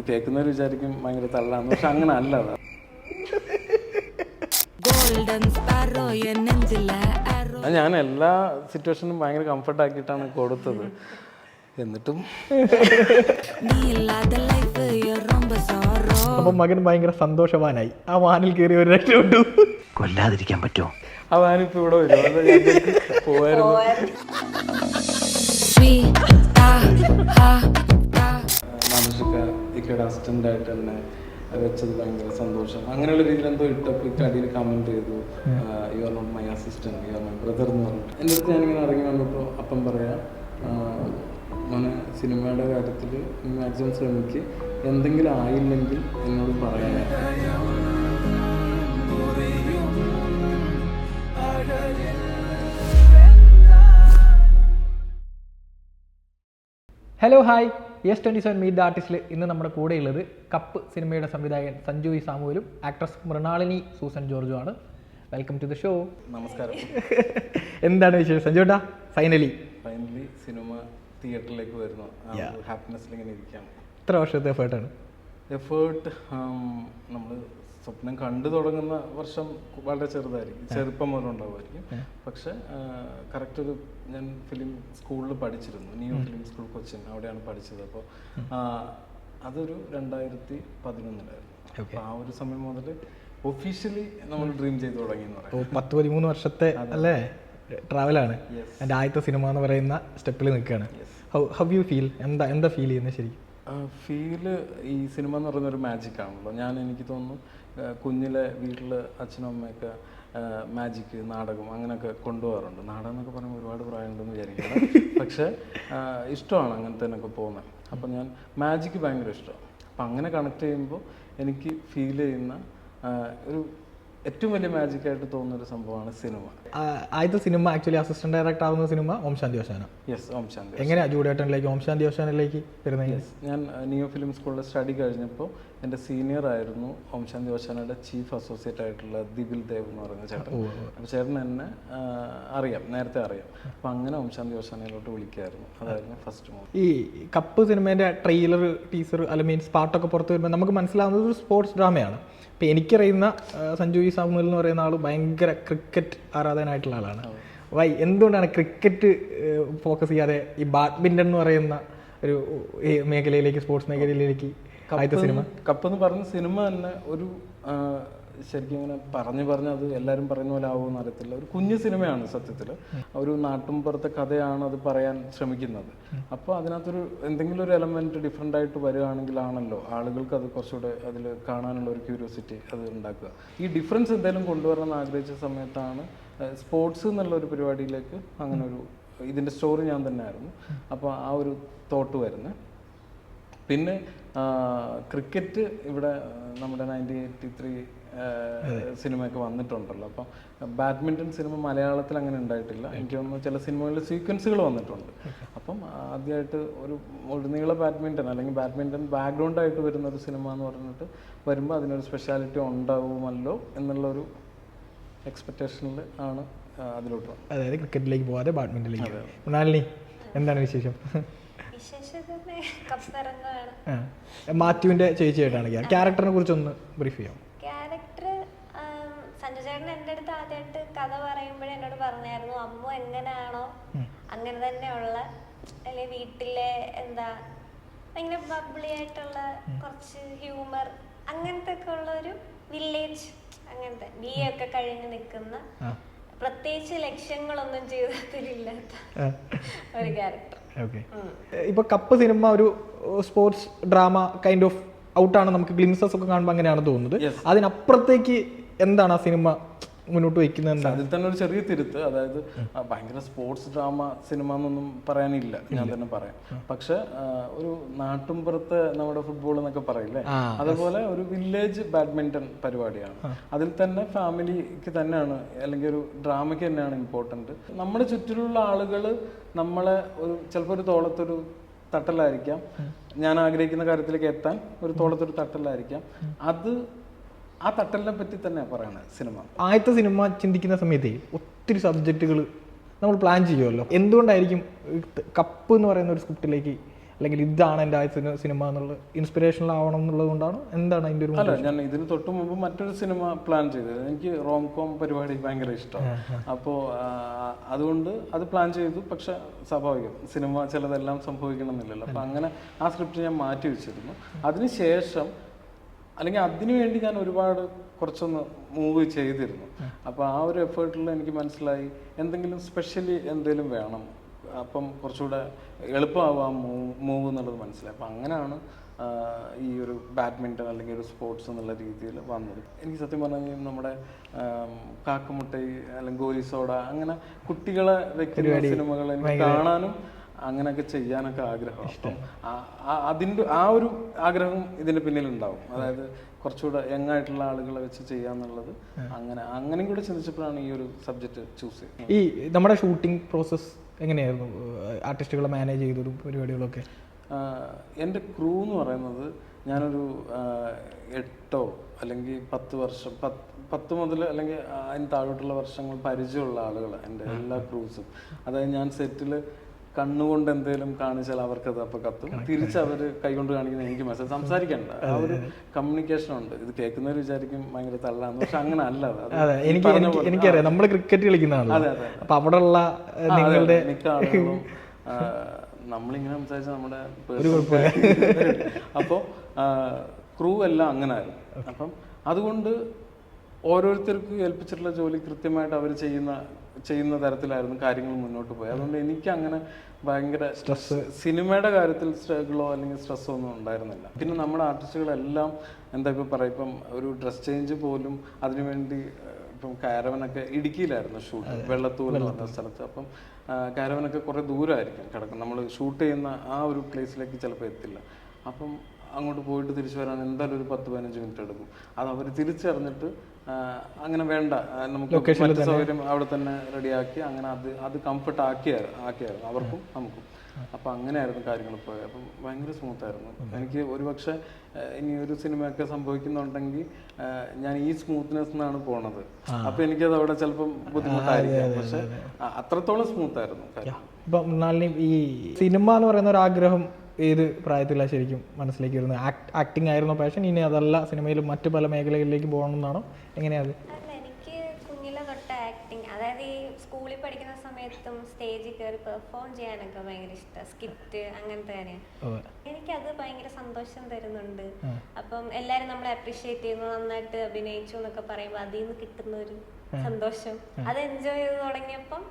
ഇത് കേൾക്കുന്നവർ വിചാരിക്കും ഭയങ്കര തള്ളാന്ന്. പക്ഷെ അങ്ങനെ അല്ല ഞാൻ എല്ലാ സിറ്റുവേഷനും ഭയങ്കര കംഫർട്ട് ആക്കിയിട്ടാണ് കൊടുത്തത്. എന്നിട്ടും അപ്പം മകൻ ഭയങ്കര സന്തോഷവാനായി. ആ വാനിൽ കയറി ഒരു രക്ഷപ്പെട്ടു കൊല്ലാതിരിക്കാൻ പറ്റുമോ? ആ വാനിപ്പോ ഇവിടെ പോയായിരുന്നു ഇക്കയുടെ അസിസ്റ്റന്റ് ആയിട്ട് തന്നെ വെച്ചത് ഭയങ്കര സന്തോഷം. അങ്ങനെയുള്ള രീതിയിൽ എന്തോ ഇട്ടപ്പോൾ ഇക്ക അടിയിൽ കമന്റ് ചെയ്തു. You are not my assistant you are my brother എന്ന് പറഞ്ഞിട്ട്. എന്റെ അടുത്ത് ഞാനിങ്ങനെ ഇറങ്ങി വന്നപ്പോൾ അപ്പം പറയാ മോനെ സിനിമയുടെ കാര്യത്തിൽ മാക്സിമം ശ്രമിക്ക്. എന്തെങ്കിലും ആയില്ലെങ്കിൽ എന്നോട് പറയാൻ hello hi yes twenty seven meet the ആർട്ടിസ്റ്റിൽ ഇന്ന് നമ്മുടെ കൂടെയുള്ളത് കപ്പ് സിനിമയുടെ സംവിധായകൻ സഞ്ജു വി സാമുവലും ആക്ട്രസ് മൃണാളിനി സൂസൻ ജോർജു ആണ്. വെൽക്കം ടു ദ ഷോ നമസ്കാരം. എന്താണ് വിശേഷം? സഞ്ജു ഏട്ടാ ഫൈനലി ഫൈനലി സിനിമ തിയേറ്ററിലേക്ക് വരുന്നു. ഹാപ്പിനെസ്സിൽ ഇങ്ങനെ ഇരിക്കാം എത്ര വർഷത്തെ എഫേർട്ടാണ് എഫേർട്ട് നമ്മൾ സ്വപ്നം കണ്ടു തുടങ്ങുന്ന വർഷം വളരെ ചെറുതായിരിക്കും. ചെറുപ്പം മുതൽ ഉണ്ടാവുമായിരിക്കും. പക്ഷെ കറക്റ്റ് ഒരു ഞാൻ ഫിലിം സ്കൂളിൽ പഠിച്ചിരുന്നു. ന്യൂ ഫിലിം സ്കൂൾ കൊച്ചിൻ അവിടെയാണ് പഠിച്ചത്. അപ്പോൾ അതൊരു രണ്ടായിരത്തി പതിനൊന്നിലായിരുന്നു അപ്പോൾ ആ ഒരു സമയം മുതൽ ഒഫീഷ്യലി നമ്മൾ ഡ്രീം ചെയ്ത് തുടങ്ങി എന്ന് പറയാം. പത്ത് പതിമൂന്ന് വർഷത്തെ അല്ലേ? ട്രാവലാണ് എന്റെ ആദ്യത്തെ സിനിമ എന്ന് പറയുന്ന സ്റ്റെപ്പിൽ നിൽക്കുകയാണ്. ഹൗ ഹൗ യു ഫീൽ എന്താ എന്താ ഫീൽ ചെയ്യുന്നത് ശരിക്കും? ഫീൽ ഈ സിനിമ എന്ന് പറയുന്ന ഒരു മാജിക് ആണല്ലോ. ഞാൻ എനിക്ക് തോന്നുന്നു കുഞ്ഞിലെ വീട്ടിൽ അച്ഛനും അമ്മയൊക്കെ മാജിക് നാടകം അങ്ങനെയൊക്കെ കൊണ്ടുപോകാറുണ്ട്. നാടകം എന്നൊക്കെ പറയുമ്പോൾ ഒരുപാട് പ്രായമുണ്ടെന്ന് വിചാരിക്കുന്നത് പക്ഷേ ഇഷ്ടമാണ് അങ്ങനത്തേനൊക്കെ പോകുന്നത്. അപ്പം ഞാൻ മാജിക് ഭയങ്കര ഇഷ്ടമാണ്. അപ്പം അങ്ങനെ കണക്ട് ചെയ്യുമ്പോൾ എനിക്ക് ഫീൽ ചെയ്യുന്ന ഒരു ഏറ്റവും വലിയ മാജിക് ആയിട്ട് തോന്നുന്ന ഒരു സംഭവമാണ് സിനിമ. ആദ്യത്തെ സിനിമ ആക്ച്വലി അസിസ്റ്റന്റ് ഡയറക്ടർ ആവുന്ന സിനിമ ഓം ശാന്തി ഓശാന യെസ് ഓം ശാന്തി എങ്ങനെയാണ് ജൂഡേട്ടനിലേക്ക് ഓം ശാന്തി ഓശാനിലേക്ക് വരുന്നത്? യെസ് ഞാൻ നിയോ ഫിലിം സ്കൂളിൽ സ്റ്റഡി കഴിഞ്ഞപ്പോൾ എന്റെ സീനിയർ ആയിരുന്നു ഓംശാന്തി ഓശാനയുടെ ചീഫ് അസോസിയേറ്റ് ആയിട്ടുള്ള ദിബിൽ ദേവ് എന്ന് പറയുന്ന ചേട്ടൻ. അപ്പോൾ ചേട്ടൻ എന്നെ അറിയാം നേരത്തെ അറിയാം. അപ്പം അങ്ങനെ ഓംശാന്തി ഓശാനയിലോട്ട് വിളിക്കായിരുന്നു. അതായിരുന്നു ഫസ്റ്റ് മൂവി ഈ കപ്പ് സിനിമേന്റെ ട്രെയിലർ ടീസർ അല്ല മീൻസ് പാട്ടൊക്കെ പുറത്ത് വരുമ്പോൾ നമുക്ക് മനസ്സിലാവുന്നത് ഒരു സ്പോർട്സ് ഡ്രാമയാണ് ഇപ്പം എനിക്കറിയുന്ന സഞ്ജു വി. സാമുവൽ എന്ന് പറയുന്ന ആൾ ഭയങ്കര ക്രിക്കറ്റ് ആരാധകനായിട്ടുള്ള ആളാണ്. വൈ എന്തുകൊണ്ടാണ് ക്രിക്കറ്റ് ഫോക്കസ് ചെയ്യാതെ ഈ ബാഡ്മിന്റൺ എന്ന് പറയുന്ന ഒരു മേഖലയിലേക്ക് സ്പോർട്സ് മേഖലയിലേക്ക് ആദ്യത്തെ സിനിമ? കപ്പ് എന്ന് പറഞ്ഞ സിനിമ തന്നെ ഒരു ശരിക്കും ഇങ്ങനെ പറഞ്ഞു പറഞ്ഞ് അത് എല്ലാവരും പറയുന്ന പോലെ ആവുമെന്ന് അറിയത്തില്ല ഒരു കുഞ്ഞു സിനിമയാണ് സത്യത്തിൽ ഒരു നാട്ടുമ്പുറത്തെ കഥയാണ് അത് പറയാൻ ശ്രമിക്കുന്നത്. അപ്പോൾ അതിനകത്തൊരു എന്തെങ്കിലും ഒരു എലമെന്റ് ഡിഫറെന്റ് ആയിട്ട് വരികയാണെങ്കിലാണല്ലോ ആളുകൾക്ക് അത് കുറച്ചുകൂടെ അതിൽ കാണാനുള്ള ഒരു ക്യൂരിയോസിറ്റി അത് ഉണ്ടാക്കുക. ഈ ഡിഫറൻസ് എന്തെങ്കിലും കൊണ്ടുവരണം ആഗ്രഹിച്ച സമയത്താണ് സ്പോർട്സ് എന്നുള്ള ഒരു പരിപാടിയിലേക്ക് അങ്ങനെ ഒരു ഇതിന്റെ സ്റ്റോറി ഞാൻ തന്നെ ആയിരുന്നു അപ്പോൾ ആ ഒരു തോട്ട് വരുന്നത്. പിന്നെ ക്രിക്കറ്റ് ഇവിടെ നമ്മുടെ നയന്റീൻ എയ്റ്റി ത്രീ സിനിമയൊക്കെ വന്നിട്ടുണ്ടല്ലോ. അപ്പം ബാഡ്മിന്റൺ സിനിമ മലയാളത്തിൽ അങ്ങനെ ഉണ്ടായിട്ടില്ല. എനിക്ക് തോന്നുന്നു ചില സിനിമകളിൽ സീക്വൻസുകൾ വന്നിട്ടുണ്ട്. അപ്പം ആദ്യമായിട്ട് ഒരു ഒഴുനീള ബാഡ്മിന്റൺ അല്ലെങ്കിൽ ബാഡ്മിന്റൺ ബാക്ക്ഗ്രൗണ്ടായിട്ട് വരുന്ന ഒരു സിനിമ എന്ന് പറഞ്ഞിട്ട് വരുമ്പോൾ അതിനൊരു സ്പെഷ്യാലിറ്റി ഉണ്ടാവുമല്ലോ എന്നുള്ളൊരു എക്സ്പെക്റ്റേഷനിൽ ആണ് അതിലോട്ട് അതായത് ക്രിക്കറ്റിലേക്ക് പോകാതെ ബാഡ്മിന്റണിലേക്ക് എന്താണ് വിശേഷം? മാത്യുവിന്റെ ചേച്ചിയായിട്ടാണ് ക്യാരക്ടറിനെ കുറിച്ചൊന്ന് ബ്രീഫ് ചെയ്യാം ക്യാരക്ടർ സഞ്ജു ചേട്ടൻ എന്റെ അടുത്ത് ആദ്യമായിട്ട് കഥ പറയുമ്പോഴേ എന്നോട് പറഞ്ഞായിരുന്നു അമ്മ എങ്ങനെയാണോ അങ്ങനെ തന്നെയുള്ള അല്ലെ വീട്ടിലെ എന്താ ഭയങ്കര ബബ്ലി ആയിട്ടുള്ള കുറച്ച് ഹ്യൂമർ അങ്ങനത്തെ ഒക്കെ ഉള്ള ഒരു വില്ലേജ് അങ്ങനത്തെ ബി എ ഒക്കെ കഴിഞ്ഞ് നിൽക്കുന്ന പ്രത്യേകിച്ച് ലക്ഷ്യങ്ങളൊന്നും ജീവിതത്തിലില്ലാത്ത ഒരു ക്യാരക്ടർ ഓക്കെ ഇപ്പൊ കപ്പ് സിനിമ ഒരു സ്പോർട്സ് ഡ്രാമ കൈൻഡ് ഓഫ് ഔട്ടാണ് നമുക്ക് ഗ്ലിംസസ് ഒക്കെ കാണുമ്പോൾ അങ്ങനെയാണ് തോന്നുന്നത്. അതിനപ്പുറത്തേക്ക് എന്താണ് ആ സിനിമ മുന്നോട്ട് വയ്ക്കുന്നത് എന്താണ്? അതിൽ തന്നെ ഒരു ചെറിയ തിരുത്ത് അതായത് ഭയങ്കര സ്പോർട്സ് ഡ്രാമ സിനിമ എന്നൊന്നും പറയാനില്ല ഞാൻ തന്നെ പറയാം. പക്ഷെ ഒരു നാട്ടുംപുറത്തെ നമ്മുടെ ഫുട്ബോൾ എന്നൊക്കെ പറയില്ലേ? അതുപോലെ ഒരു വില്ലേജ് ബാഡ്മിന്റൺ പരിപാടിയാണ്. അതിൽ തന്നെ ഫാമിലിക്ക് തന്നെയാണ് അല്ലെങ്കിൽ ഒരു ഡ്രാമയ്ക്ക് തന്നെയാണ് ഇമ്പോർട്ടന്റ് നമ്മുടെ ചുറ്റിലുള്ള ആളുകൾ നമ്മളെ ഒരു ചിലപ്പോൾ ഒരു തോളത്തൊരു തട്ടലായിരിക്കാം. ഞാൻ ആഗ്രഹിക്കുന്ന കാര്യത്തിലേക്ക് എത്താൻ ഒരു തോളത്തൊരു തട്ടലായിരിക്കാം. അത് ആ തട്ടലിനെ പറ്റി തന്നെ പറയണത് സിനിമ. ആദ്യത്തെ സിനിമ ചിന്തിക്കുന്ന സമയത്ത് ഒത്തിരി സബ്ജക്റ്റുകൾ നമ്മൾ പ്ലാൻ ചെയ്യുമല്ലോ എന്തുകൊണ്ടായിരിക്കും കപ്പ് എന്ന് പറയുന്ന ഒരു സ്ക്രിപ്റ്റിലേക്ക് അല്ലെങ്കിൽ ഇതാണ് എന്റെ ആദ്യ സിനിമ എന്നുള്ള ഇൻസ്പിറേഷണൽ ആവണം എന്നുള്ളത് കൊണ്ടാണ് എന്താണ് അതിന്റെ ഒരു അല്ല ഞാൻ ഇതിന് തൊട്ട് മുമ്പ് മറ്റൊരു സിനിമ പ്ലാൻ ചെയ്തത്. എനിക്ക് റോം കോം പരിപാടി ഭയങ്കര ഇഷ്ടമാണ് അപ്പോൾ അതുകൊണ്ട് അത് പ്ലാൻ ചെയ്തു. പക്ഷെ സ്വാഭാവികം സിനിമ ചിലതെല്ലാം സംഭവിക്കണം എന്നില്ലല്ലോ അപ്പം അങ്ങനെ ആ സ്ക്രിപ്റ്റ് ഞാൻ മാറ്റി വെച്ചിരുന്നു. അതിനുശേഷം അല്ലെങ്കിൽ അതിനു വേണ്ടി ഞാൻ ഒരുപാട് കുറച്ചൊന്ന് മൂവ് ചെയ്തിരുന്നു. അപ്പോൾ ആ ഒരു എഫേർട്ടിൽ എനിക്ക് മനസ്സിലായി എന്തെങ്കിലും സ്പെഷ്യലി എന്തെങ്കിലും വേണം. അപ്പം കുറച്ചുകൂടെ എളുപ്പമാവാം മൂവ് മൂവ് എന്നുള്ളത് മനസ്സിലായി. അപ്പം അങ്ങനെയാണ് ഈ ഒരു ബാഡ്മിന്റൺ അല്ലെങ്കിൽ ഒരു സ്പോർട്സ് എന്നുള്ള രീതിയിൽ വന്നത്. എനിക്ക് സത്യം പറഞ്ഞു കഴിഞ്ഞാൽ നമ്മുടെ കാക്കമുട്ടൈ അല്ലെങ്കിൽ ഗോലി സോഡ അങ്ങനെ കുട്ടികളെ വെക്കുന്ന സിനിമകൾ എനിക്ക് കാണാനും അങ്ങനെയൊക്കെ ചെയ്യാനൊക്കെ ആഗ്രഹം. ഇഷ്ടം. അതിന്റെ ആ ഒരു ആഗ്രഹം ഇതിന്റെ പിന്നിലുണ്ടാവും. അതായത് കുറച്ചുകൂടെ യങ് ആയിട്ടുള്ള ആളുകളെ വെച്ച് ചെയ്യാന്നുള്ളത് അങ്ങനെ അങ്ങനെയും കൂടെ ചിന്തിച്ചപ്പോഴാണ് ഈ ഒരു സബ്ജക്റ്റ് ചൂസ് ചെയ്തത് ഈ നമ്മുടെ ഷൂട്ടിംഗ് പ്രോസസ് എങ്ങനെയായിരുന്നു? ആർട്ടിസ്റ്റുകളെ മാനേജ് ചെയ്തതും പരിപാടികളൊക്കെ? എന്റെ ക്രൂ എന്ന് പറയുന്നത് ഞാനൊരു എട്ടോ അല്ലെങ്കിൽ പത്ത് വർഷം പത്ത് പത്ത് മുതൽ അല്ലെങ്കിൽ അതിന് താഴോട്ടുള്ള വർഷങ്ങൾ പരിചയമുള്ള ആളുകൾ എന്റെ എല്ലാ ക്രൂസും അതായത് ഞാൻ സെറ്റിൽ കണ്ണുകൊണ്ട് എന്തെങ്കിലും കാണിച്ചാൽ അവർക്കത് അപ്പോൾ കത്തും. തിരിച്ച് അവർ കൈകൊണ്ട് കാണിക്കുന്ന എനിക്ക് മെസ്സേജ് സംസാരിക്കണ്ട. ആ ഒരു കമ്മ്യൂണിക്കേഷൻ ഉണ്ട്. ഇത് കേൾക്കുന്നവർ വിചാരിക്കും ഭയങ്കര തള്ളാന്ന്. പക്ഷെ അങ്ങനെ അല്ല. അത്. എനിക്ക് എനിക്കറിയാം. നമ്മൾ ക്രിക്കറ്റ് കളിക്കുന്ന ആളാണ് അതെ, അപ്പൊ അവിടെ ഉള്ള നിങ്ങളുടെ മിക്ക ആളുകളും ആ, നമ്മളിങ്ങനെ സംസാരിച്ച നമ്മുടെ അപ്പോൾ ക്രൂ എല്ലാം അങ്ങനെ ആയിരുന്നു അപ്പം അതുകൊണ്ട് ഓരോരുത്തർക്കും ഏൽപ്പിച്ചിട്ടുള്ള ജോലി കൃത്യമായിട്ട് അവർ ചെയ്യുന്ന ചെയ്യുന്ന തരത്തിലായിരുന്നു കാര്യങ്ങൾ മുന്നോട്ട് പോയത്. അതുകൊണ്ട് എനിക്ക് അങ്ങനെ ഭയങ്കര സ്ട്രെസ് സിനിമയുടെ കാര്യത്തിൽ സ്ട്രഗിളോ അല്ലെങ്കിൽ സ്ട്രെസ്സോ ഒന്നും ഉണ്ടായിരുന്നില്ല. പിന്നെ നമ്മുടെ ആർട്ടിസ്റ്റുകളെല്ലാം എന്താ ഇപ്പം പറയാം ഇപ്പം ഒരു ഡ്രസ് ചേഞ്ച് പോലും അതിനുവേണ്ടി ഇപ്പം കാരവനൊക്കെ ഇടുക്കിയിലായിരുന്നു ഷൂട്ട്. വെള്ളത്തൂർ എന്ന് പറഞ്ഞ സ്ഥലത്ത്. അപ്പം കാരവനൊക്കെ കുറേ ദൂരമായിരിക്കും കിടക്കും നമ്മൾ ഷൂട്ട് ചെയ്യുന്ന ആ ഒരു പ്ലേസിലേക്ക് ചിലപ്പോൾ എത്തില്ല. അപ്പം അങ്ങോട്ട് പോയിട്ട് തിരിച്ചു വരാൻ എന്തായാലും ഒരു പത്ത് പതിനഞ്ച് മിനിറ്റ് എടുക്കും. അത് അവർ തിരിച്ചറിഞ്ഞിട്ട് അങ്ങനെ വേണ്ട. നമുക്ക് മറ്റു സൗകര്യം അവിടെ തന്നെ റെഡിയാക്കി അങ്ങനെ അത് അത് കംഫർട്ട് ആക്കിയായിരുന്നു ആക്കിയായിരുന്നു. അവർക്കും നമുക്കും. അപ്പൊ അങ്ങനെയായിരുന്നു കാര്യങ്ങൾ പോയത്. അപ്പം ഭയങ്കര സ്മൂത്ത് ആയിരുന്നു. എനിക്ക് ഒരുപക്ഷെ ഇനി ഒരു സിനിമയൊക്കെ സംഭവിക്കുന്നുണ്ടെങ്കിൽ ഞാൻ ഈ സ്മൂത്ത്നെസ് എന്നാണ് പോണത്. അപ്പൊ എനിക്കത് അവിടെ ചിലപ്പം ബുദ്ധിമുട്ടായിരിക്കാം. പക്ഷെ അത്രത്തോളം സ്മൂത്ത് ആയിരുന്നു ഇപ്പം ഈ സിനിമ എന്ന് പറയുന്ന ഒരു ആഗ്രഹം ഏത് പ്രായത്തിലാണ് ശരിക്കും മനസ്സിലേക്ക് വരുന്നത്? ആക്ട് ആക്ടിങ് ആയിരുന്നു പാഷൻ ഇനി അതല്ല സിനിമയിൽ മറ്റു പല മേഖലകളിലേക്ക് പോകണം എന്നാണോ എങ്ങനെയാ അത്? അല്ല എനിക്ക് കുഞ്ഞിലെ തൊട്ട് ആക്ടിങ് അതായത് ഈ സ്കൂളിൽ പഠിക്കുന്ന സമയത്തും സ്റ്റേജിൽ കയറി പെർഫോം ചെയ്യാനൊക്കെ ഭയങ്കര ഇഷ്ടം. സ്കിറ്റ് അങ്ങനത്തെ കാര്യം. അതെ. എനിക്കത് ഭയങ്കര സന്തോഷം തരുന്നുണ്ട്. അപ്പം എല്ലാരും നമ്മളെ അപ്രീഷിയേറ്റ് ചെയ്യുന്നു. നന്നായിട്ട് അഭിനയിച്ചു എന്നൊക്കെ പറയുമ്പോൾ അതിൽ നിന്ന് കിട്ടുന്ന ഒരു സന്തോഷം. അത് എൻജോയ് ചെയ്ത് തുടങ്ങിയപ്പം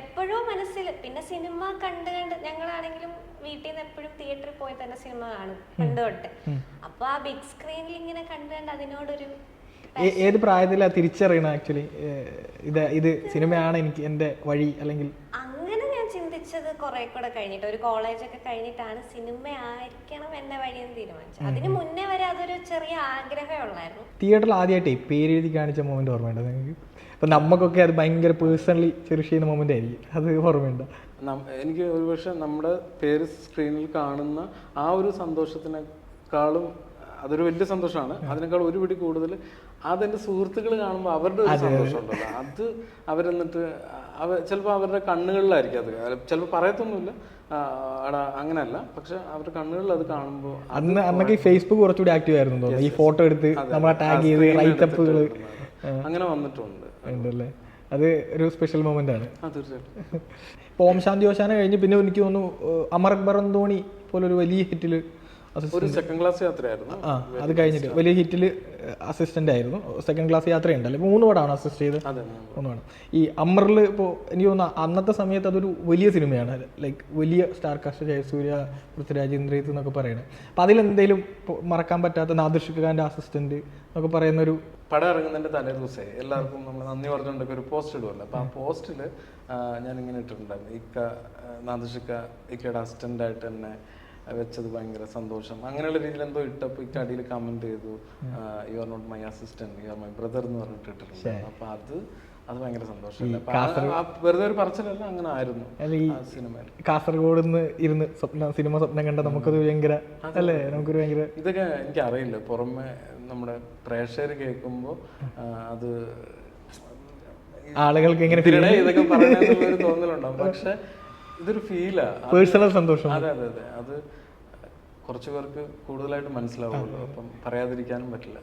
എപ്പോഴും മനസ്സിൽ പിന്നെ സിനിമ കണ്ട് കണ്ട് ഞങ്ങളാണെങ്കിലും വീട്ടിൽ നിന്ന് എപ്പോഴും തിയേറ്ററിൽ പോയി തന്നെ സിനിമ കാണും കണ്ടു തൊട്ട്. അപ്പൊ ആ ബിഗ് സ്ക്രീനിൽ ഇങ്ങനെ കണ്ട് കണ്ട് അതിനോടൊരു ഏത് പ്രായത്തിലാ തിരിച്ചറിയണം ആക്ച്വലി ഇത് ഇത് സിനിമയാണ് എനിക്ക് എന്റെ വഴി അല്ലെങ്കിൽ? അങ്ങനെ ഞാൻ ചിന്തിച്ചത് കുറെ കൂടെ കഴിഞ്ഞിട്ട് ഒരു കോളേജ് ഒക്കെ കഴിഞ്ഞിട്ടാണ് സിനിമ ആയിരിക്കണം വഴി എന്ന് തീരുമാനിച്ചത്. അതിന് മുന്നേ വരെ അതൊരു ചെറിയ ആഗ്രഹമേ ഉള്ളായിരുന്നു. തിയേറ്ററിൽ ആദ്യമായിട്ടേ പേര് എഴുതി കാണിച്ച മോമെന്റ് ഓർമ്മയുണ്ടോ നിങ്ങൾക്ക്? ഇപ്പം നമുക്കൊക്കെ അത് ഭയങ്കര പേഴ്സണലി ചെറിഷ് ചെയ്യുന്ന മൊമെന്റ് ആയിരിക്കും. അത് ഓർമ്മയുണ്ട്? എനിക്ക് ഒരുപക്ഷെ നമ്മുടെ പേര് സ്ക്രീനിൽ കാണുന്ന ആ ഒരു സന്തോഷത്തിനേക്കാളും അതൊരു വലിയ സന്തോഷമാണ്. അതിനേക്കാൾ ഒരുപിടി കൂടുതൽ അതെന്റെ സുഹൃത്തുക്കൾ കാണുമ്പോൾ അവരുടെ ഒരു സന്തോഷമുണ്ടല്ലോ. അത് അവരെന്നിട്ട് അവ ചിലപ്പോൾ അവരുടെ കണ്ണുകളിലായിരിക്കും അത്. ചിലപ്പോൾ പറയത്തൊന്നുമില്ല. അങ്ങനല്ല എടാ അങ്ങനെയല്ല. പക്ഷെ അവരുടെ കണ്ണുകളിൽ അത് കാണുമ്പോൾ അന്ന് അന്നൊക്കെ ഈ ഫേസ്ബുക്ക് കുറച്ചുകൂടി ആക്റ്റീവ് ആയിരുന്നു ഈ ഫോട്ടോ എടുത്ത് നമ്മളെ ടാഗ് ചെയ്ത് റൈറ്റപ്പുകൾ അങ്ങനെ വന്നിട്ടുണ്ട്. ഉണ്ടല്ലേ? അത് ഒരു സ്പെഷ്യൽ മൊമെന്റ് ആണ്. ആ തീർച്ചയായിട്ടും. ഇപ്പോൾ ഓം ശാന്തി ഓശാന കഴിഞ്ഞ് പിന്നെ എനിക്ക് തോന്നുന്നു അമർ അക്ബർ ധോണി പോലൊരു വലിയ ഹിറ്റിൽ ഒരു സെക്കൻഡ് ക്ലാസ് യാത്രയായിരുന്നു. ആ അത് കഴിഞ്ഞിട്ട് വലിയ ഹിറ്റിൽ അസിസ്റ്റന്റ് ആയിരുന്നു. സെക്കൻഡ് ക്ലാസ് യാത്ര യാത്രയുണ്ടല്ലോ? മൂന്ന് പടമാണ് അസിസ്റ്റ് ചെയ്ത്. മൂന്ന് പടം. ഈ അമറിൽ ഇപ്പോൾ എനിക്ക് തോന്നുന്നു അന്നത്തെ സമയത്ത് അതൊരു വലിയ സിനിമയാണ്. ലൈക്ക് വലിയ സ്റ്റാർ കാസ്റ്റ് ജയസൂര്യ പൃഥ്വിരാജ് ഇന്ദ്രിയത്ത് എന്നൊക്കെ പറയുന്നത് അപ്പം അതിലെന്തെങ്കിലും മറക്കാൻ പറ്റാത്ത നാദിർഷിക് ഖാന്റെ അസിസ്റ്റന്റ് എന്നൊക്കെ പറയുന്ന ഒരു പടം ഇറങ്ങുന്നതിന്റെ തലേ എല്ലാവർക്കും നമ്മൾ നന്ദി പറഞ്ഞുകൊണ്ടൊക്കെ ഒരു പോസ്റ്റ് ഇടുമല്ലോ അപ്പൊ ആ പോസ്റ്റിൽ ഞാൻ ഇങ്ങനെ ഇട്ടിട്ടുണ്ടായിരുന്നു. ഇക്ക നാദൃഷിക്ക ഇക്കയുടെ അസിസ്റ്റന്റ് ആയിട്ട് തന്നെ വെച്ചത് ഭയങ്കര സന്തോഷം. അങ്ങനെയുള്ള രീതിയിൽ എന്തോ ഇട്ടപ്പോൾ ഇട്ട് അടിയിൽ കമന്റ് ചെയ്തു. You are not my assistant you are my brother എന്ന് പറഞ്ഞിട്ട് ഇട്ടിട്ടുണ്ട്. അപ്പൊ അത് അത് ഭയങ്കര സന്തോഷമല്ല ആ വെറുതെ ഒരു പറച്ചിലല്ല അങ്ങനെ ആയിരുന്നു സിനിമയിൽ. കാസർഗോഡ് നിന്ന് ഇരുന്ന് സ്വപ്ന സിനിമ സ്വപ്നം കണ്ട നമുക്കത് ഭയങ്കര അല്ലേ? നമുക്കൊരു ഭയങ്കര ഇതൊക്കെ എനിക്ക് അറിയില്ല പുറമെ നമ്മുടെ പ്രേക്ഷകർ കേൾക്കുമ്പോൾ അത് ആളുകൾക്ക് എങ്ങനെ ഇതൊക്കെ പറയണമെന്നുള്ള ഒരു തോന്നലുണ്ടാവും. പക്ഷെ ഇതൊരു ഫീലാ പേഴ്സണൽ സന്തോഷം. അതെ അതെ അതെ. അത് കുറച്ച് പേർക്ക് കൂടുതലായിട്ട് മനസ്സിലാവുമല്ലോ അപ്പം പറയാതിരിക്കാനും പറ്റില്ല.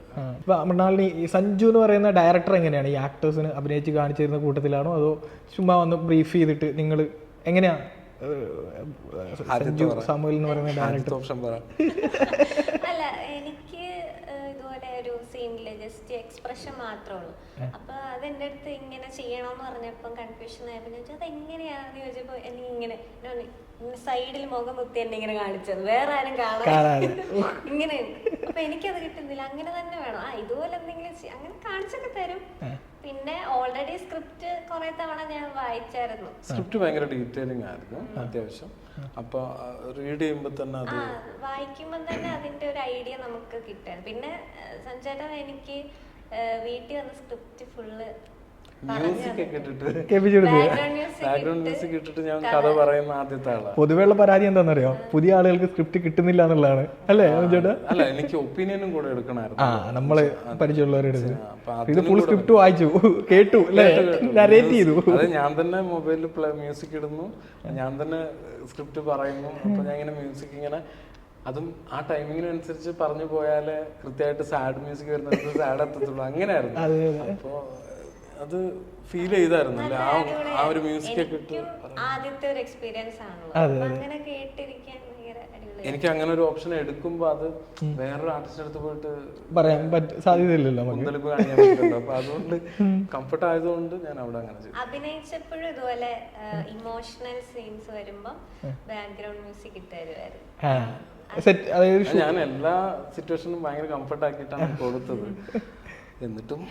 മൃണാളിനി ഈ സഞ്ജു എന്ന് പറയുന്ന ഡയറക്ടർ എങ്ങനെയാണ്? ഈ ആക്ടേഴ്സിന് അഭിനയിച്ച് കാണിച്ചിരുന്ന കൂട്ടത്തിലാണോ? അതോ ചുമ്മാ വന്ന് ബ്രീഫ് ചെയ്തിട്ട് നിങ്ങൾ എങ്ങനെയാ സഞ്ജു സാമുവൽ എന്ന് പറയുന്ന ഡയറക്ടർ ഓപ്ഷൻ പറ അല്ല എനിക്ക് ഏഹ്, ഇതുപോലെ ഒരു ജസ്റ്റ് എക്സ്പ്രഷൻ മാത്രമേ ഉള്ളൂ അപ്പൊ അതെന്റെ അടുത്ത് ഇങ്ങനെ ചെയ്യണോന്ന് പറഞ്ഞപ്പം കൺഫ്യൂഷൻ ആയപ്പോ ഞാൻ ചോദിച്ചു അത് എങ്ങനെയാന്ന് ചോദിച്ചപ്പോ എനിക്ക് ഇങ്ങനെ സൈഡിൽ മുഖം കുത്തി എന്നെ ഇങ്ങനെ കാണിച്ചത്. വേറെ ആരും കാണാൻ കാണാതെ. ഇങ്ങനെ. അപ്പൊ എനിക്കത് കിട്ടുന്നില്ല. അങ്ങനെ തന്നെ വേണം. ആ ഇതുപോലെ എന്തെങ്കിലും അങ്ങനെ കാണിച്ചൊക്കെ തരും. പിന്നെ ഓൾറെഡി സ്ക്രിപ്റ്റ് കുറെ തവണ ഞാൻ വായിച്ചായിരുന്നു. സ്ക്രിപ്റ്റ് ഭയങ്കര ഡീറ്റെയിലിംഗ് ആയിരുന്നു അത്യാവശ്യം. അപ്പൊ റീഡ് ചെയ്യുമ്പോൾ തന്നെ അത് വായിക്കുമ്പോ വായിക്കുമ്പോൾ തന്നെ അതിന്റെ ഒരു ഐഡിയ നമുക്ക് കിട്ടാൻ പിന്നെ സഞ്ചേട്ടൻ എനിക്ക് വീട്ടിൽ വന്ന് സ്ക്രിപ്റ്റ് ഫുള്ള് മ്യൂസിക് ഒക്കെ ഇട്ടിട്ട്. കേൾപ്പിച്ചെടുത്ത് ബാക്ക്ഗ്രൗണ്ട് മ്യൂസിക് ബാക്ക്ഗ്രൗണ്ട് മ്യൂസിക് ഇട്ടിട്ട് ഞാൻ കഥ പറയുന്ന ആദ്യത്തെ ആളാണ് പൊതുവെയുള്ള പരാതി എന്താണെന്നറിയോ? പുതിയ ആളുകൾക്ക് സ്ക്രിപ്റ്റ് കിട്ടുന്നില്ല എന്നുള്ളതാണ്. അല്ലേ ചേട്ടാ? അല്ല എനിക്ക് ഒപ്പീനിയനും കൂടെ എടുക്കണമായിരുന്നു ആ നമ്മൾ പരിചയമുള്ളവരുടെ ഇത് ഫുൾ സ്ക്രിപ്റ്റ് വായിച്ചു. കേട്ടു അല്ലേ? നരേറ്റ് ചെയ്തു. അത് ഞാൻ തന്നെ മൊബൈലിൽ മ്യൂസിക് ഇടുന്നു. ഞാൻ തന്നെ സ്ക്രിപ്റ്റ് പറയുന്നു. അപ്പൊ ഞാൻ ഇങ്ങനെ മ്യൂസിക് ഇങ്ങനെ അതും ആ ടൈമിങ്ങിനനുസരിച്ച് പറഞ്ഞു പോയാലേ കൃത്യമായിട്ട് സാഡ് മ്യൂസിക് വരുന്ന സാഡ് എത്തത്തുള്ളൂ. അങ്ങനെയായിരുന്നു. അപ്പോ അത് ഫീൽ ചെയ്തായിരുന്നു അല്ലേ ആ ആ ഒരു മ്യൂസിക് ഒക്കെ ഇട്ട് ആദ്യത്തെ ഒരു എക്സ്പീരിയൻസ് ആണല്ലോ. അപ്പൊ അങ്ങനെ കേട്ടിരിക്കാൻ ഭയങ്കര അടിപൊളി എനിക്ക് അങ്ങനെ ഒരു ഓപ്ഷൻ എടുക്കുമ്പോ അത് വേറൊരു ആർട്ടിസ്റ്റ് അടുത്ത് പോയിട്ട് പറയാൻ പറ്റ സാധ്യതയില്ലല്ലോ നമുക്ക്. മുന്തലിപ്പ് കാണിക്കാൻ പറ്റില്ല അപ്പൊ അതുകൊണ്ട് കംഫർട്ട് ആയതുകൊണ്ട് ഞാൻ അവിടെ അങ്ങനെ ചെയ്തു. അഭിനയിച്ചപ്പോഴും ഇതുപോലെ ഇമോഷണൽ സീൻസ് വരുമ്പോ ബാക്ക്ഗ്രൗണ്ട് മ്യൂസിക് ഇട്ട് തരുമായിരുന്നു ആ. സെറ്റ് അതായത് ഞാൻ എല്ലാ സിറ്റുവേഷനും ഭയങ്കര കംഫർട്ട് ആക്കിയിട്ടാണ് കൊടുത്തത്. എന്നിട്ടും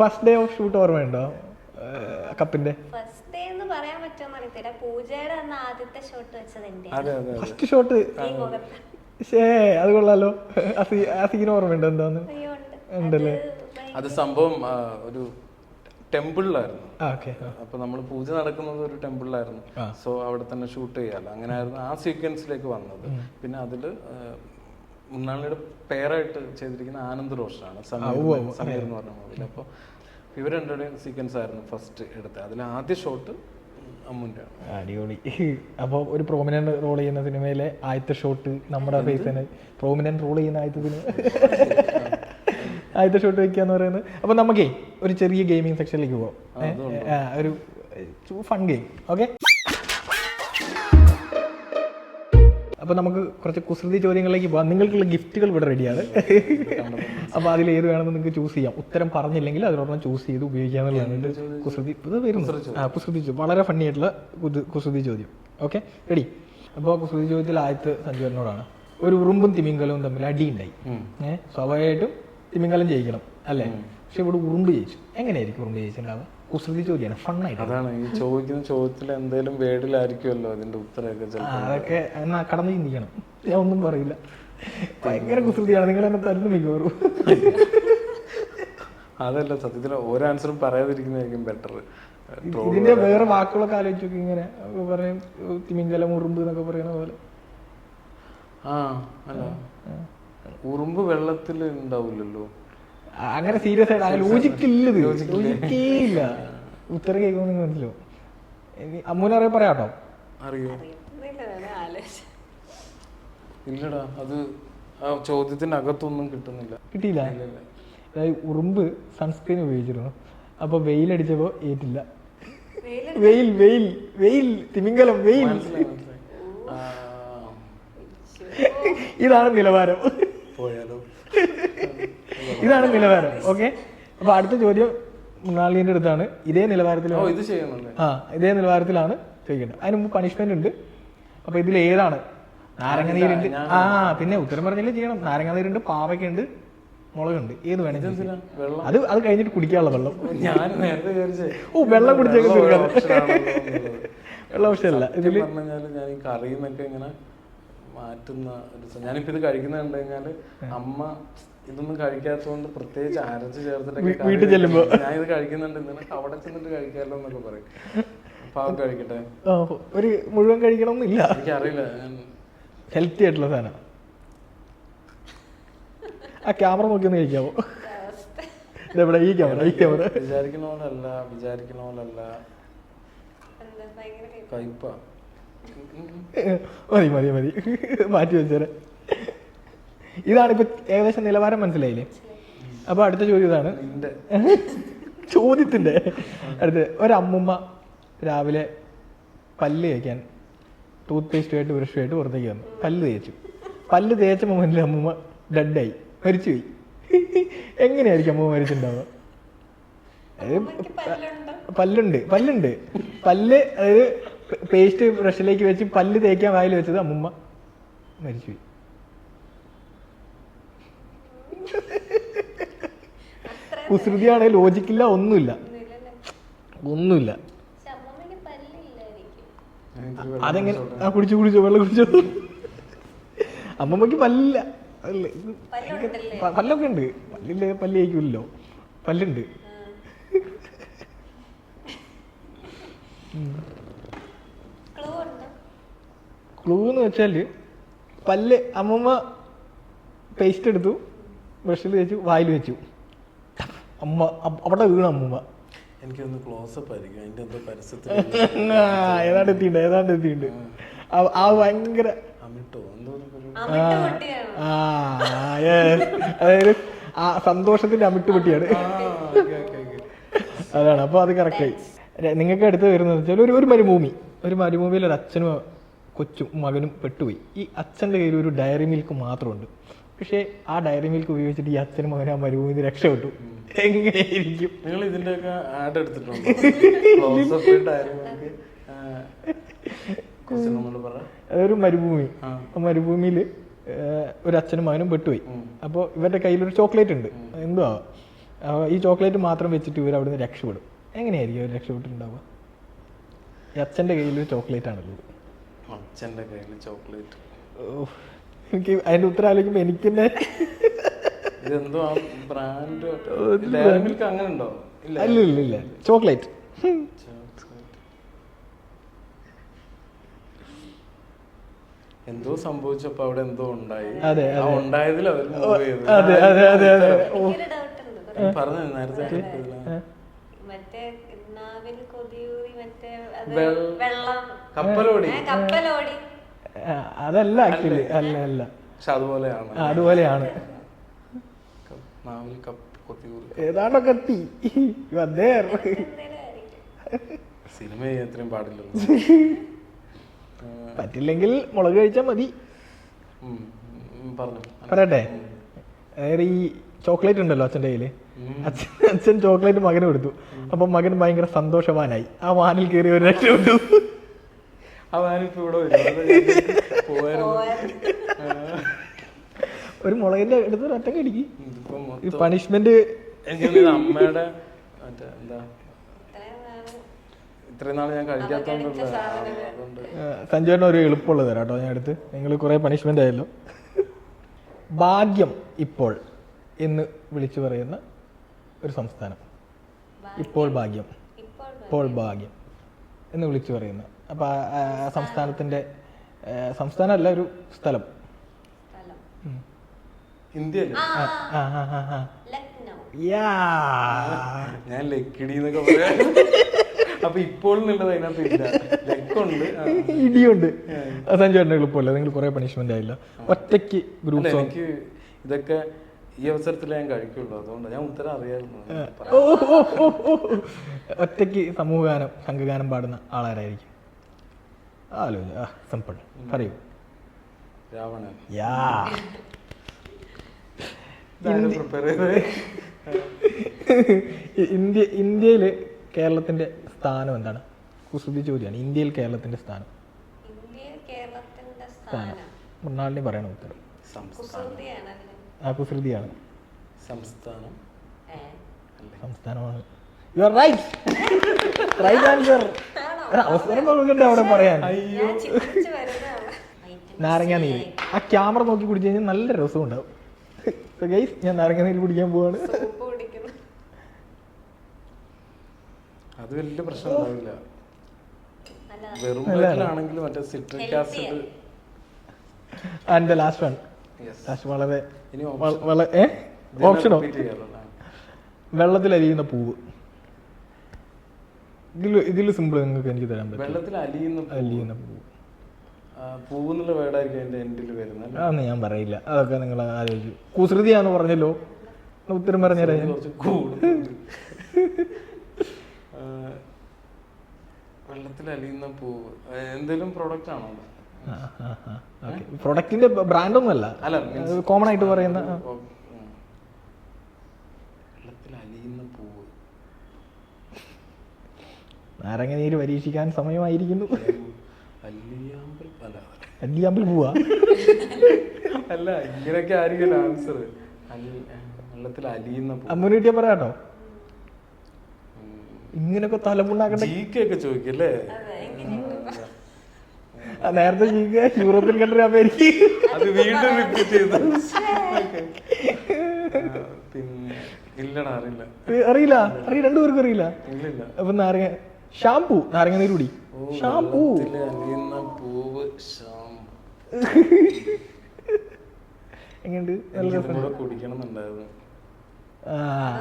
ഫസ്റ്റ് ഡേ ഓഫ് ഷൂട്ട് ഓർമ്മയുണ്ടോ? കപ്പിന്റെ? ഫസ്റ്റ് ഡേ എന്ന് പറയാൻ പറ്റുമോ അറിയത്തില്ല പൂജയുടെ അന്ന് ആദ്യത്തെ ഷോട്ട് വെച്ചത് ഫസ്റ്റ് ഷോട്ട് ശേ അത് കൊള്ളാലോ. ആ സീൻ ഓർമ്മയുണ്ടോ എന്താന്ന്? ഉണ്ടല്ലേ? അത് സംഭവം ഒരു ടെമ്പിളിലായിരുന്നു. അപ്പൊ നമ്മൾ പൂജ നടക്കുന്നത് ഒരു ടെമ്പിളിലായിരുന്നു. സോ അവിടെ തന്നെ ഷൂട്ട് ചെയ്യാലോ. അങ്ങനെയായിരുന്നു ആ സീക്വൻസിലേക്ക് വന്നത്. പിന്നെ അതിൽ മുന്നാളിയുടെ പേരായിട്ട് ചെയ്തിരിക്കുന്ന ആനന്ദ് റോഷനാണ്. സമീർ സമീർ എന്ന് പറഞ്ഞ മൂവിയിൽ അപ്പോൾ ഇവർ രണ്ടുപേരുടെയും സീക്വൻസ് ആയിരുന്നു ഫസ്റ്റ് എടുത്തത്. അതിൽ ആദ്യ ഷോട്ട് അമ്മുന്റെ അടിപൊളി. അപ്പോൾ ഒരു പ്രോമിനന്റ് റോൾ ചെയ്യുന്ന സിനിമയിലെ ആദ്യത്തെ ഷോട്ട് നമ്മുടെ ഫേസിന് പ്രോമിനന്റ് റോൾ ചെയ്യുന്ന ആദ്യത്തെ സിനിമ. ആദ്യത്തെ ഷോട്ട് വെക്കുക എന്ന് പറയുന്നത്. അപ്പോൾ നമുക്കേ ഒരു ചെറിയ ഗെയിമിംഗ് സെക്ഷനിലേക്ക് പോവാം. ഒരു ഫൺ ഗെയിം ഓക്കെ അപ്പോൾ നമുക്ക് കുറച്ച് കുസൃതി ചോദ്യങ്ങളിലേക്ക് പോവാം നിങ്ങൾക്കുള്ള ഗിഫ്റ്റുകൾ ഇവിടെ റെഡിയാണ്. അപ്പോൾ അതിൽ ഏത് വേണമെന്ന് നിങ്ങൾക്ക് ചൂസ് ചെയ്യാം. ഉത്തരം പറഞ്ഞില്ലെങ്കിൽ അതിനോടൊപ്പം ചൂസ് ചെയ്ത് ഉപയോഗിക്കാന്നുള്ളതാണ് കുസൃതി. ഇത് വരുന്നു. ആ കുസൃതി ചോദ്യം. വളരെ ഫണ്ണി ആയിട്ടുള്ള കുസൃതി ചോദ്യം. ഓക്കെ റെഡി അപ്പോൾ കുസൃതി ചോദ്യത്തിൽ ആദ്യത്തെ സഞ്ജുവരനോടാണ് ഒരു ഉറുമ്പും തിമിങ്കലവും തമ്മിൽ അടിയുണ്ടായി. ഏഹ് സ്വാഭാവികമായിട്ടും തിമിങ്കലം ജയിക്കണം. അല്ലേ? പക്ഷെ ഇവിടെ ഉറുമ്പ് ജയിച്ചു. എങ്ങനെയായിരിക്കും ഉറുമ്പ് ജയിച്ചിട്ടുണ്ടാവുക? കുസൃതി ചോദ്യമാണ് ഫണ്ണായിട്ട്. അതാണ് ഈ ചോദിക്കുന്ന ചോദ്യത്തിൽ എന്തെങ്കിലും വേടിലായിരിക്കുമല്ലോ അതിന്റെ ഉത്തരമൊക്കെ അതൊക്കെ എന്നാ കടന്നു ചിന്തിക്കണം. ഞാൻ ഒന്നും പറയില്ല. ഭയങ്കര കുസൃതിയാണ്. നിങ്ങൾ എന്നെ തരുന്നു മികവറു അതല്ല സത്യത്തിൽ ഓരോ ആൻസറും പറയാതിരിക്കുന്നതായിരിക്കും ബെറ്റർ ഇതിന്റെ വേറെ വാക്കുകളൊക്കെ ആലോചിച്ചു നോക്കി ഇങ്ങനെ. പറയും തിമിഞ്ചല മുറുമ്പ് എന്നൊക്കെ പറയുന്ന പോലെ. ആ അല്ല. ഉറുമ്പ് വെള്ളത്തിൽ ഉണ്ടാവില്ലല്ലോ. അങ്ങനെ സീരിയസ് ആയിട്ട് ലോജിക്കേ ഇല്ല ഉത്തരം കേൾക്കുമ്പോൾ നിങ്ങൾ മനസ്സിലോ അമ്മൂനെ അറിയാൻ പറയാട്ടോ അറിയോ. ഇല്ലടാ അത് ആ ചോദ്യത്തിന്റെ അകത്തൊന്നും കിട്ടുന്നില്ല. കിട്ടിയില്ല? അതായത് ഉറുമ്പ് സൺസ്ക്രീൻ ഉപയോഗിച്ചിരുന്നു. അപ്പൊ വെയിലടിച്ചപ്പോ ഏറ്റില്ല. വെയിൽ വെയിൽ വെയിൽ തിമിംഗലം വെയിൽ. ഇതാണ് നിലവാരം. പോയാലോ? ഇതാണ് നിലവാരം ഓക്കെ അപ്പൊ അടുത്ത ചോദ്യം മൃണാളിന്റെ അടുത്താണ്. ഇതേ നിലവാരത്തിൽ ആ ഇതേ നിലവാരത്തിലാണ് ചോദിക്കേണ്ടത്. അതിന് മുമ്പ് പണിഷ്മെന്റ് ഉണ്ട്. അപ്പൊ ഇതിൽ ഏതാണ്? നാരങ്ങ നീരുണ്ട്. ആ പിന്നെ ഉത്തരം പറഞ്ഞില്ലേ ചെയ്യണം. നാരങ്ങ നീരുണ്ട് പാവയ്ക്കുണ്ട് മുളകുണ്ട്. ഏത് വെള്ളം? അത് അത് കഴിഞ്ഞിട്ട് കുടിക്കാനുള്ള വെള്ളം. ഞാൻ നേരത്തെ ഓ വെള്ളം കുടിച്ചേക്ക് വെള്ളം ഒരു അല്ല സത്യം ഞാൻ കറിന്നൊക്കെ ഇങ്ങനെ മാറ്റുന്ന ഒരു ഞാനിപ്പോ ഇത് കഴിക്കുന്ന കണ്ടു കഴിഞ്ഞാൽ അമ്മ ഇതൊന്നും കഴിക്കാത്തതുകൊണ്ട് പ്രത്യേകിച്ച് അരച്ച് ചേർത്തിട്ടൊക്കെ വീട്ടിൽ ചെല്ലുമ്പോ. ഞാൻ ഇത് കഴിക്കുന്നുണ്ട്. നിനക്ക് അവിടെ ചെന്നിട്ട് കഴിക്കാമല്ലോ എന്നൊക്കെ പറയും. അപ്പൊ അത് കഴിക്കട്ടെ ഒരു മുഴുവൻ കഴിക്കണമെന്നില്ല. എനിക്കറിയില്ല. ഞാൻ ഹെൽത്തി ആയിട്ടുള്ള സാധനം. ആ ക്യാമറ നോക്കി ഒന്ന് കഴിക്കാമോ ഇതെവിടെ ഈ ക്യാമറ ഈ ക്യാമറ. വിചാരിക്കുന്ന പോലല്ല വിചാരിക്കുന്ന പോലല്ല കയ്പ മതി മതി മതി. മാറ്റി വെച്ചേരെ. ഇതാണ് ഇപ്പൊ ഏകദേശം നിലവാരം മനസ്സിലായില്ലേ? അപ്പൊ അടുത്ത ചോദ്യം ഇതാണ്. ചോദ്യത്തിന്റെ. അടുത്ത് ഒരമ്മുമ്മ രാവിലെ പല്ല് തേക്കാൻ ടൂത്ത് പേസ്റ്റുമായിട്ട് ബ്രഷുമായിട്ട് പുറത്തേക്ക് വന്നു. പല്ല് തേച്ചു. പല്ല് തേച്ച മൊമെന്റിൽ അമ്മുമ്മ ഡെഡായി മരിച്ചുപോയി. എങ്ങനെയായിരിക്കും അമ്മുമ്മ മരിച്ചിട്ടുണ്ടാവുക? പല്ലുണ്ട്. പല്ലുണ്ട്. പല്ല് അതായത് പേസ്റ്റ് ബ്രഷിലേക്ക് വെച്ച് പല്ല് തേക്കാൻ വായിൽ വെച്ചത് അമ്മുമ്മ. മരിച്ചുപോയി. കുസൃതിയാണ് ലോജിക്കില്ല ഒന്നുമില്ല. ഒന്നുമില്ല. അതെങ്ങനെ? ആ കുടിച്ചു കുടിച്ചു വെള്ളം കുടിച്ചു. അമ്മമ്മക്ക് പല്ലില്ല. പല്ലൊക്കെ ഉണ്ട്. പല്ലില്ല പല്ല് കഴിക്കില്ലല്ലോ പല്ലുണ്ട്. ക്ലൂ എന്ന് വെച്ചാൽ പല്ല് അമ്മമ്മ പേസ്റ്റ് എടുത്തു ബ്രഷിൽ വെച്ചു വായിൽ വെച്ചു. അമ്മ അവിടെ വീണ അമ്മമ്മ. എനിക്കൊന്ന് ക്ലോസപ്പ് ആയിരിക്കും അതിന്റെ എന്തോ പരസ്യത്തിൽ ആ, ഏതാണ്ട് എത്തിയിട്ടുണ്ട് ഏതാണ്ട് എത്തിയിട്ടുണ്ട്. ആ- ഭയങ്കര. അതായത് ആ സന്തോഷത്തിന്റെ അമിട്ട് പൊട്ടിയാണ്. ആ, okay, okay, okay. അതാണ് അപ്പൊ അത് കറക്റ്റായി നിങ്ങൾക്ക് അടുത്ത് വരുന്നത് വെച്ചാൽ ഒരു ഒരു മരുഭൂമി. ഒരു മരുഭൂമിയിൽ ഒരു അച്ഛനും കൊച്ചും മകനും പെട്ടുപോയി. ഈ അച്ഛന്റെ കയ്യിൽ ഒരു ഡയറി മിൽക്ക് മാത്രമുണ്ട്. പക്ഷേ ആ ഡയറി മിൽക്ക് ഉപയോഗിച്ചിട്ട് ഈ അച്ഛനും മകനും ആ മരുഭൂമിയിൽ രക്ഷപ്പെട്ടു. എങ്ങനെയായിരിക്കും? നിങ്ങൾ ഇതിന്റെയൊക്കെ ആഡ് എടുത്തിട്ടുണ്ടോ? അതൊരു മരുഭൂമി. ആ. മരുഭൂമിയിൽ ഒരു അച്ഛനും മകനും പെട്ടുപോയി. അപ്പോൾ ഇവരുടെ ഒരു ചോക്ലേറ്റ് ഉണ്ട്. എന്തോ ഈ ചോക്ലേറ്റ് മാത്രം വെച്ചിട്ട് ഇവർ അവിടുന്ന് രക്ഷപ്പെടും. എങ്ങനെയായിരിക്കും അവർ രക്ഷപ്പെട്ടിട്ടുണ്ടാവുക? ഈ അച്ഛന്റെ കയ്യിലൊരു ചോക്ലേറ്റ് ആണുള്ളത് അച്ഛന്റെ കയ്യിൽ ചോക്ലേറ്റ്. എനിക്ക് അതിന്റെ ഉത്തരം ആലോചിക്കുമ്പോ എനിക്ക് തന്നെ ഇതെന്തോ ആ ബ്രാൻഡ് ഡയറി മിൽക്ക് അങ്ങനെ ഉണ്ടോ? ഇല്ല. അല്ല ഇല്ല ഇല്ല. Chocolate chocolate. എന്തോ സംഭവിച്ചപ്പോ അവിടെ എന്തോ ഉണ്ടായി. ഉണ്ടായതിൽ അവർ മൂവ് ചെയ്തു. അതെ അതെ അതെ അതെ. ഡൗട്ട് ഉണ്ട്. പറഞ്ഞു നേരത്തെ. മറ്റേ വെള്ളം. കപ്പലോടി. കപ്പലോടി. അതല്ല ആക്ച്വലി. അല്ല അല്ല. പക്ഷെ അതുപോലെയാണ്. ആ, അതുപോലെയാണ്. ഏതാണ്ടൊക്കെ എത്തി. സിനിമ അത്രയും പാടില്ലല്ലോ പറ്റില്ലെങ്കിൽ മുളക് കഴിച്ചാൽ മതി. പറയട്ടെ. അതായത് ഈ ചോക്ലേറ്റ് ഉണ്ടല്ലോ അച്ഛന്റെ കയ്യിൽ. അച്ഛൻ അച്ഛൻ ചോക്ലേറ്റ് മകന് കൊടുത്തു. അപ്പൊ മകൻ ഭയങ്കര സന്തോഷവാനായി. ആ വാനിൽ കയറി ഒരു രക്ഷപ്പെട്ടു ആ ഞാനിപ്പോ ഇവിടെ ഒരു മുളകിന്റെ അടുത്ത് ഒറ്റ കടിക്ക് ഈ പണിഷ്മെന്റ് അമ്മയുടെ എന്താ? ഇത്രയും നാൾ ഞാൻ. ഒരു എളുപ്പമുള്ളത് തരാം കേട്ടോ ഞാൻ അടുത്ത് നിങ്ങൾ കുറെ പണിഷ്മെന്റ് ആയല്ലോ. ഭാഗ്യം ഇപ്പോൾ എന്ന് വിളിച്ചു പറയുന്ന ഒരു സംസ്ഥാനം. ഇപ്പോൾ ഭാഗ്യം. ഇപ്പോൾ ഭാഗ്യം എന്ന് വിളിച്ചു പറയുന്ന അപ്പൊ ആ- ആ സംസ്ഥാനത്തിന്റെ ആ, സംസ്ഥാനമല്ല ഒരു സ്ഥലം. സ്ഥലം. ഇന്ത്യയിൽ ആ ആ ആ. ആ ആ ലക്നൗ. യാ. ഞാൻ ലക്കിടി എന്നൊക്കെ പറയാ. അപ്പൊ ഇപ്പോൾ എന്നുള്ളത് അതിനകത്ത് ഇല്ല. ലക്കുണ്ട് ഇടിയുണ്ട്. സഞ്ജയന്റെ എളുപ്പമല്ല നിങ്ങൾ കുറെ പണിഷ്മെന്റ് ആയില്ല. ഒറ്റയ്ക്ക് അല്ല, ഗ്രൂപ്പ് സോങ് എനിക്ക് ഇതൊക്കെ ഈ അവസരത്തിൽ ഞാൻ കഴിക്കുള്ളൂ. അതുകൊണ്ട് ഞാൻ ഉത്തരം അറിയാമായിരുന്നു ഒറ്റയ്ക്ക്. ഒറ്റയ്ക്ക് സമൂഹഗാനം സംഘഗാനം പാടുന്ന ആളാരായിരിക്കും? ആലോചന സിമ്പിൾ പറയൂ. രാവണൻ. യാ. ഇന്ത്യ ഇന്ത്യയിൽ കേരളത്തിന്റെ സ്ഥാനം എന്താണ്? കുസൃതി ചോദ്യമാണ് ഇന്ത്യയിൽ കേരളത്തിന്റെ സ്ഥാനം. ഇന്ത്യയിൽ കേരളത്തിന്റെ സ്ഥാനം. മൃണാളിനി പറയണം ഉത്തരം. ആ കുസൃതിയാണ്. സംസ്ഥാനം. സംസ്ഥാനമാണ്. You are right right answer അവസരം കൊടുക്കണ്ടേ അവിടെ പറയാൻ. നാരങ്ങ നീര്. ആ ക്യാമറ നോക്കി കുടിച്ചു കഴിഞ്ഞാൽ നല്ല രസം ഉണ്ടാവും ഗൈസ് ഞാൻ നാരങ്ങ നീര് കുടിക്കാൻ പോവാണ്. അത് വലിയ പ്രശ്നം ഉണ്ടാവില്ല. വെറും മറ്റേ citric acid and the last one last വളരെ ഇനി വ- വള- ഏ? ഓപ്ഷനോ റിപ്പീറ്റ് വെള്ളത്തിൽ അരിയുന്ന പൂവ്. ഇതിൽ ഇതിൽ സിമ്പിൾ നിങ്ങൾക്ക് എനിക്ക് തരാൻ പറ്റും. വെള്ളത്തിൽ അലിയുന്ന അലിയുന്ന പൂവ്. പൂവെന്നുള്ള വേർഡായിരിക്കും എന്റെ എൻഡിൽ വരുന്നത് അതൊന്നും ഞാൻ പറയില്ല. അതൊക്കെ നിങ്ങൾ ആലോചിച്ചു. കുസൃതിയാന്ന് പറഞ്ഞല്ലോ. ഉത്തരം പറഞ്ഞുതരാം കുറച്ച് വെള്ളത്തിൽ അലിയുന്ന പൂവ്. എന്തെങ്കിലും പ്രോഡക്റ്റ് ആണോ? പ്രൊഡക്റ്റിന്റെ ബ്രാൻഡൊന്നും അല്ല. കോമൺ ആയിട്ട് പറയുന്ന വെള്ളത്തിൽ അലിയുന്ന പൂവ് നാരങ്ങ നീര് പരീക്ഷിക്കാൻ സമയമായിരിക്കുന്നു. അല്ലിയാമ്പൽ അല്ല അല്ലിയാമ്പിൽ പോവാ. അല്ല ഇങ്ങനെയൊക്കെ ആയിരിക്കും ആൻസർ വെള്ളത്തിൽ അലിയുന്ന പൂവ് അമ്മൂന് കിട്ടിയ പറയാട്ടോ ഇങ്ങനൊക്കെ തലമുണ്ടാക്കണ്ട. ജീക്കൊക്കെ ചോദിക്കല്ലേ നേരത്തെ ജീക്ക യൂറോപ്യൻ കൺട്രി അമേരിക്ക. അത് വീണ്ടും റിപ്പീറ്റ് ചെയ്തു. പിന്നെ ഇല്ലടാ അറിയില്ല. അറിയില്ല. അറിയില്ല രണ്ടുപേർക്കും അറിയില്ല. അപ്പൊ നാരങ്ങ ഷാംപൂ നാരങ്ങ നീര് കുടി. ഷാംപൂ. എങ്ങനെയുണ്ട്? നല്ല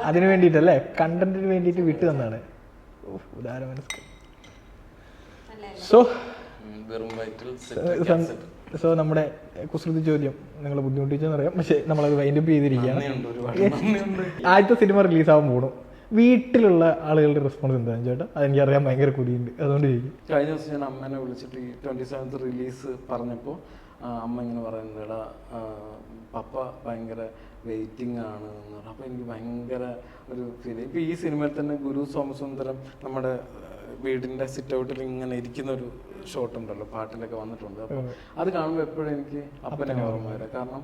അതിന് വേണ്ടിയിട്ടല്ലേ? കണ്ടന്റിന് വേണ്ടിയിട്ട് വിട്ടു തന്നാണ്. ഉദാര സോ സോ നമ്മുടെ കുസൃതി ചോദ്യം നിങ്ങൾ ബുദ്ധിമുട്ടിച്ചെന്നറിയാം പക്ഷെ നമ്മളത് വൈൻഡപ്പ് ചെയ്തിരിക്കുകയാണ്. ആദ്യത്തെ സിനിമ റിലീസ് ആവാൻ പോകണം വീട്ടിലുള്ള ആളുകളുടെ റെസ്പോൺസ് എന്താണ് ചേട്ടാ? അതെനിക്ക് അറിയാൻ ഭയങ്കര കൊതിയുണ്ട്. അതുകൊണ്ട് ചോദിക്കും കഴിഞ്ഞ ദിവസം ഞാൻ അമ്മേനെ വിളിച്ചിട്ട് ഈ ട്വന്റി സെവൻത്ത് റിലീസ് പറഞ്ഞപ്പോൾ അമ്മ ഇങ്ങനെ പറയുന്നത് എടാ പപ്പ ഭയങ്കര വെയിറ്റിംഗ് ആണ് എന്ന് പറഞ്ഞു. അപ്പോൾ എനിക്ക് ഭയങ്കര ഒരു ഫീൽ ഇപ്പം ഈ സിനിമയിൽ തന്നെ ഗുരു സോമസുന്ദരം നമ്മുടെ വീടിന്റെ വീടിന്റെ സിറ്റ് ഔട്ടിൽ ഇങ്ങനെ ഇരിക്കുന്ന ഒരു ഷോട്ട് ഉണ്ടല്ലോ പാട്ടിലൊക്കെ വന്നിട്ടുണ്ട്. അപ്പോൾ അത് കാണുമ്പോൾ എപ്പോഴും എനിക്ക് അപ്പനെ ഓർമ്മ വരാം. കാരണം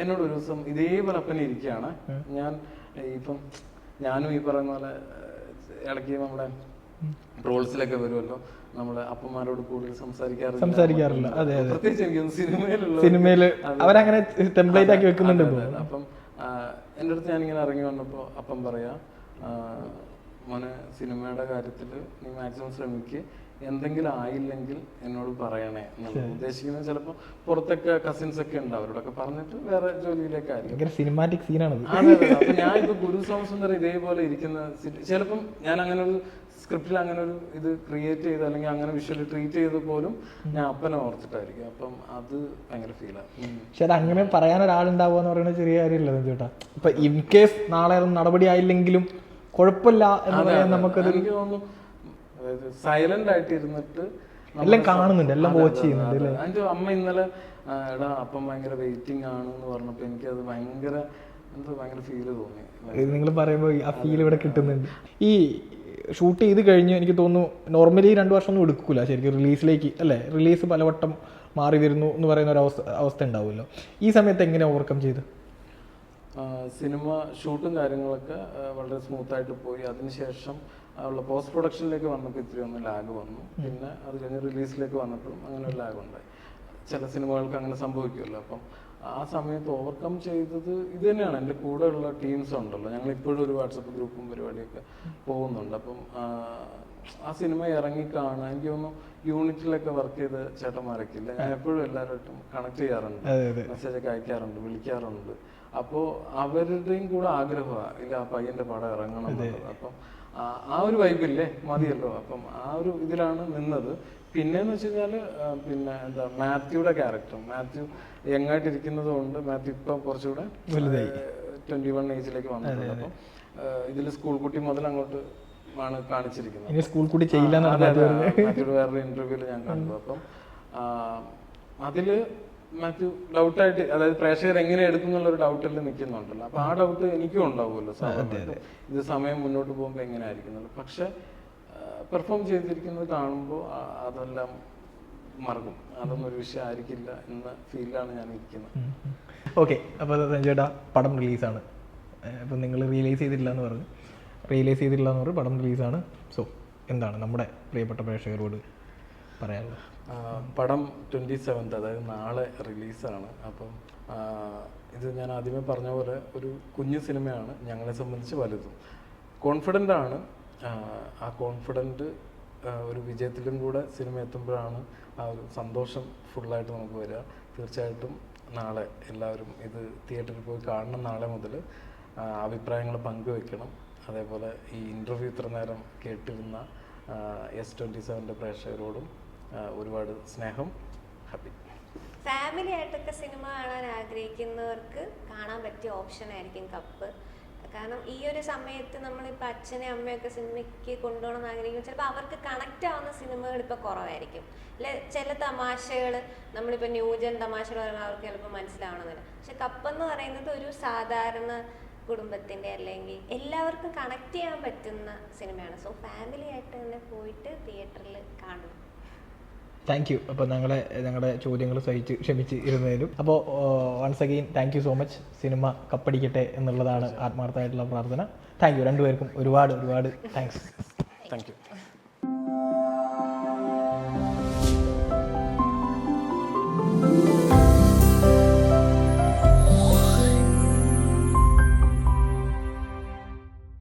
എന്നോട് ഒരു ദിവസം ഇതേപോലെ അപ്പനെ ഇരിക്കുകയാണ്. ഞാൻ ഇപ്പം ഞാനും ഈ പറയുന്ന പോലെ ഇടയ്ക്ക് നമ്മുടെ റോൾസിലൊക്കെ വരുമല്ലോ. നമ്മൾ അപ്പന്മാരോട് കൂടുതൽ സംസാരിക്കാറില്ല. സംസാരിക്കാറില്ല. അതെ, അതെ. പ്രത്യേകിച്ച് എനിക്ക് സിനിമയിലുള്ള സിനിമയിൽ അവരങ്ങനെ ടെംപ്ലേറ്റ് ആക്കി വെക്കുന്നുണ്ട്. അപ്പം എന്റെ അടുത്ത് ഞാനിങ്ങനെ ഇറങ്ങി വന്നപ്പോൾ അപ്പം പറയാ മോനെ സിനിമയുടെ കാര്യത്തിൽ നീ മാക്സിമം ശ്രമിക്ക്. എന്തെങ്കിലും ആയില്ലെങ്കിൽ എന്നോട് പറയണേ എന്നുള്ളത് ഉദ്ദേശിക്കുന്നത് ചിലപ്പോൾ പുറത്തൊക്കെ കസിൻസ് ഒക്കെ ഉണ്ട് അവരോടൊക്കെ പറഞ്ഞിട്ട് വേറെ ജോലിയിലേക്കായിരിക്കും. സിനിമാറ്റിക് സീനാണ് അതെ അതെ അപ്പൊ ഞാൻ ഇപ്പൊ ഗുരു സോമസുന്ദർ ഇതേപോലെ ഇരിക്കുന്ന ചിലപ്പം ഞാൻ അങ്ങനെ ഒരു സ്ക്രിപ്റ്റിൽ അങ്ങനെ ഒരു ഇത് ക്രിയേറ്റ് ചെയ്ത് അല്ലെങ്കിൽ അങ്ങനെ വിഷ്വലി ട്രീറ്റ് ചെയ്ത് പോലും ഞാൻ അപ്പനെ ഓർത്തിട്ടായിരിക്കും. അപ്പം അത് ഭയങ്കര ഫീലാണ് പക്ഷെ അത് അങ്ങനെ പറയാൻ ഒരാളുണ്ടാവുക എന്ന് പറയുന്നത് ചെറിയ കാര്യമില്ല ചേട്ടാ ഇപ്പൊ ഇൻ കേസ് നാളെ നടപടി ആയില്ലെങ്കിലും കുഴപ്പമില്ല എന്ന് പറയാൻ നമുക്കത് എനിക്ക് തോന്നുന്നു അതായത് സൈലന്റ് ആയിട്ട് ഇരുന്നിട്ട് എല്ലാം കാണുന്നുണ്ട്, എല്ലാം വാച്ച് ചെയ്യുന്നുണ്ട്. എന്റെ അമ്മ ഇന്നലെ എടാ അപ്പം ഭയങ്കര വെയിറ്റിംഗ് ആണ് എന്ന് പറഞ്ഞപ്പോ എനിക്ക് അത് ഭയങ്കര എന്തോ ഭയങ്കര ഫീൽ തോന്നി. നിങ്ങൾ പറയുമ്പോൾ ആ ഫീൽ ഇവിടെ കിട്ടുന്നുണ്ട്. ഈ ഷൂട്ട് ചെയ്ത് കഴിഞ്ഞ് എനിക്ക് തോന്നുന്നു നോർമലി രണ്ട് വർഷം ഒന്നും എടുക്കൂല. ശരിക്കും റിലീസിലേക്ക് അല്ലേ? റിലീസ് പലവട്ടം മാറി വരുന്നു എന്ന് പറയുന്ന ഒരു അവസ്ഥ അവസ്ഥ ഉണ്ടാവുമല്ലോ. ഈ സമയത്ത് എങ്ങനെ ഓവർകം ചെയ്ത്? സിനിമ ഷൂട്ടും കാര്യങ്ങളൊക്കെ വളരെ സ്മൂത്ത് ആയിട്ട് പോയി. അതിനുശേഷം ഉള്ള പോസ്റ്റ് പ്രൊഡക്ഷനിലേക്ക് വന്നപ്പോൾ ഇത്തിരി ഒന്ന് ലാഗ് വന്നു പിന്നെ അത് കഴിഞ്ഞ് റിലീസിലേക്ക് വന്നപ്പോഴും അങ്ങനെ ഒരു ലാഗ് ഉണ്ടായി. ചില സിനിമകൾക്ക് അങ്ങനെ സംഭവിക്കുമല്ലോ. അപ്പം ആ സമയത്ത് ഓവർകം ചെയ്തത് ഇത് തന്നെയാണ്. എന്റെ കൂടെ ഉള്ള ടീംസ് ഉണ്ടല്ലോ. ഞങ്ങൾ ഇപ്പോഴും ഒരു വാട്സപ്പ് ഗ്രൂപ്പും പരിപാടിയൊക്കെ പോകുന്നുണ്ട്. അപ്പം ആ, സിനിമ ഇറങ്ങി കാണാൻ എനിക്ക് തോന്നുന്നു യൂണിറ്റിലൊക്കെ വർക്ക് ചെയ്ത ചേട്ടന്മാരൊക്കെ ഇല്ല ഞാൻ എപ്പോഴും എല്ലാവരുമായിട്ടും കണക്ട് ചെയ്യാറുണ്ട്. അതെ അതെ. മെസ്സേജ് ഒക്കെ അയക്കാറുണ്ട് വിളിക്കാറുണ്ട്. അപ്പോൾ അവരുടെയും കൂടെ ആഗ്രഹമാണ് ഇല്ല ആ പയ്യന്റെ പടം ഇറങ്ങണം എന്നുള്ളത്. അപ്പം ആ- ഒരു വൈബില്ലേ മതിയല്ലോ. അപ്പം ആ ഒരു ഇതിലാണ് നിന്നത്. പിന്നെന്ന് വെച്ച് കഴിഞ്ഞാൽ പിന്നെ എന്താ മാത്യുയുടെ ക്യാരക്ടർ മാത്യു യങ്ങായിട്ടിരിക്കുന്നത് കൊണ്ട് മാത്യു ഇപ്പം കുറച്ചുകൂടെ ട്വന്റി വൺ ഏജിലേക്ക് വന്നിട്ടുണ്ട്. അപ്പം ഇതിൽ സ്കൂൾ കുട്ടി മുതൽ അങ്ങോട്ട് ആണ് കാണിച്ചിരിക്കുന്നത്. സ്കൂൾ കൂടി ചെയ്യില്ല. മാത്യുയുടെ വേറൊരു ഇന്റർവ്യൂൽ ഞാൻ കണ്ടു. അപ്പം അതിൽ മാത്യു ഡൗട്ടായിട്ട് അതായത് പ്രേക്ഷകർ എങ്ങനെ എടുക്കും എന്നുള്ളൊരു ഡൗട്ടിൽ നിൽക്കുന്നുണ്ടല്ലോ. അപ്പൊ ആ ഡൗട്ട് എനിക്കും ഉണ്ടാവുമല്ലോ. ഇത് സമയം മുന്നോട്ട് പോകുമ്പോൾ എങ്ങനെ ആയിരിക്കുന്നുള്ളു പക്ഷെ പെർഫോം ചെയ്തിരിക്കുന്നത് കാണുമ്പോൾ അതെല്ലാം മറക്കും. അതൊന്നും ഒരു വിഷയം ആയിരിക്കില്ല എന്ന ഫീലാണ് ഞാൻ ഇരിക്കുന്നത് ഓക്കെ അപ്പോൾ സഞ്ജയുടെ പടം റിലീസാണ് അപ്പം നിങ്ങൾ റിയലൈസ് ചെയ്തിട്ടില്ല എന്ന് പറഞ്ഞു. റിയലൈസ് ചെയ്തിട്ടില്ല എന്ന് പറഞ്ഞു പടം റിലീസാണ് സോ എന്താണ് നമ്മുടെ പ്രിയപ്പെട്ട പ്രേക്ഷകരോട് പറയാനുള്ളത്? പടം ട്വന്റി സെവൻത്ത് അതായത് നാളെ റിലീസാണ്. അപ്പം ഇത് ഞാൻ ആദ്യമേ പറഞ്ഞ പോലെ ഒരു കുഞ്ഞു സിനിമയാണ് ഞങ്ങളെ സംബന്ധിച്ച് വലുതും. കോൺഫിഡന്റ് ആണ്. ആ കോൺഫിഡന്റ് ഒരു വിജയത്തിലും കൂടെ സിനിമ എത്തുമ്പോഴാണ് ആ ഒരു സന്തോഷം ഫുള്ളായിട്ട് നമുക്ക് വരിക. തീർച്ചയായിട്ടും നാളെ എല്ലാവരും ഇത് തിയേറ്ററിൽ പോയി കാണണം നാളെ മുതൽ അഭിപ്രായങ്ങൾ പങ്കുവെക്കണം. അതേപോലെ ഈ ഇന്റർവ്യൂ ഇത്ര നേരം കേട്ടിരുന്ന എസ് ട്വന്റി സെവന്റെ പ്രേക്ഷകരോടും ഒരുപാട് സ്നേഹം ഹാപ്പി ഫാമിലി ആയിട്ടൊക്കെ സിനിമ കാണാൻ ആഗ്രഹിക്കുന്നവർക്ക് കാണാൻ പറ്റിയ ഓപ്ഷൻ ആയിരിക്കും കപ്പ്. കാരണം ഈ ഒരു സമയത്ത് നമ്മളിപ്പോൾ അച്ഛനെ അമ്മയൊക്കെ സിനിമയ്ക്ക് കൊണ്ടുപോകണം ആഗ്രഹിക്കും ചിലപ്പോൾ അവർക്ക് കണക്റ്റ് ആവുന്ന സിനിമകൾ ഇപ്പോൾ കുറവായിരിക്കും. അല്ലെ ചില തമാശകൾ നമ്മളിപ്പോൾ ന്യൂജൻ തമാശകൾ പറയുമ്പോൾ അവർക്ക് ചിലപ്പോൾ മനസ്സിലാവണമെന്നില്ല. പക്ഷെ കപ്പെന്ന് പറയുന്നത് ഒരു സാധാരണ കുടുംബത്തിന്റെ അല്ലെങ്കിൽ എല്ലാവർക്കും കണക്ട് ചെയ്യാൻ പറ്റുന്ന സിനിമയാണ്. സോ ഫാമിലി ആയിട്ട് തന്നെ പോയിട്ട് തിയേറ്ററിൽ കാണണം. താങ്ക് യു അപ്പോൾ ഞങ്ങളെ ഞങ്ങളുടെ ചോദ്യങ്ങൾ സഹിച്ച് ക്ഷമിച്ച് ഇരുന്നതിനും അപ്പോൾ once again thank you so much cinema കപ്പടിക്കട്ടെ എന്നുള്ളതാണ് ആത്മാർത്ഥമായിട്ടുള്ള പ്രാർത്ഥന. താങ്ക് യു രണ്ടുപേർക്കും ഒരുപാട് ഒരുപാട് താങ്ക്സ് താങ്ക് യു